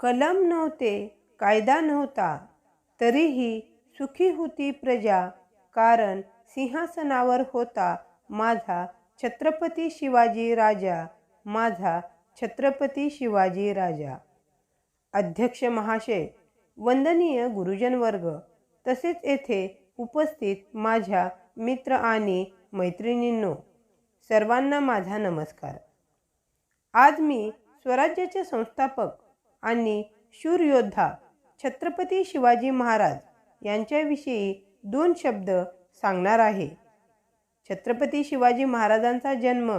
कलम नव्हते कायदा नव्हता. तरीही सुखी होती प्रजा कारण सिंहासनावर होता माझा छत्रपती शिवाजी राजा माझा छत्रपती शिवाजी राजा. अध्यक्ष महाशय वंदनीय गुरुजन वर्ग तसेच येथे उपस्थित माझ्या मित्र आणि मैत्रिणींनो सर्वांना माझा नमस्कार. आज मी स्वराज्याचे संस्थापक आणि शूरयोद्धा छत्रपती शिवाजी महाराज यांच्याविषयी दोन शब्द सांगणार आहे. छत्रपती शिवाजी महाराजांचा जन्म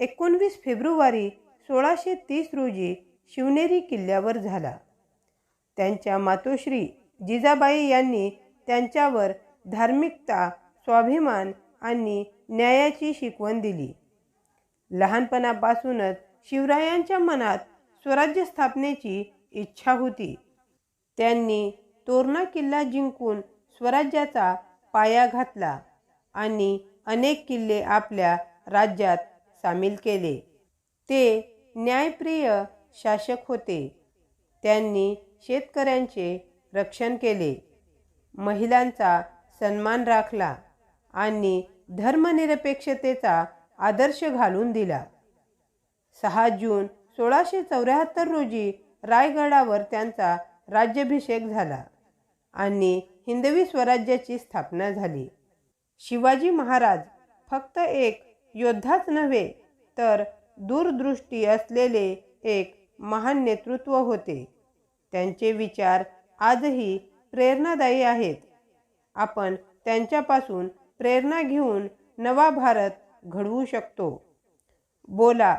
एकोणवीस फेब्रुवारी सोळाशे तीस रोजी शिवनेरी किल्ल्यावर झाला. त्यांच्या मातोश्री जिजाबाई यांनी त्यांच्यावर धार्मिकता स्वाभिमान आणि न्यायाची शिकवण दिली. लहानपणापासूनच शिवरायांच्या मनात स्वराज्य स्थापनेची इच्छा होती. त्यांनी तोरणा किल्ला जिंकून स्वराज्याचा पाया घातला आणि अनेक किल्ले आपल्या राज्यात सामील केले. ते न्यायप्रिय शासक होते. त्यांनी शेतकऱ्यांचे रक्षण केले. महिलांचा सन्मान राखला आणि धर्मनिरपेक्षतेचा आदर्श घालून दिला. सहा जून सोळाशे चौऱ्याहत्तर रोजी रायगडावर त्यांचा राज्याभिषेक झाला आणि हिंदवी स्वराज्याची स्थापना झाली. शिवाजी महाराज फक्त एक योद्धाच नव्हे तर दूरदृष्टी असलेले एक महान नेतृत्व होते. त्यांचे विचार आजही प्रेरणादायी आहेत. आपण त्यांच्यापासून प्रेरणा घेऊन नवा भारत घडवू शकतो. बोला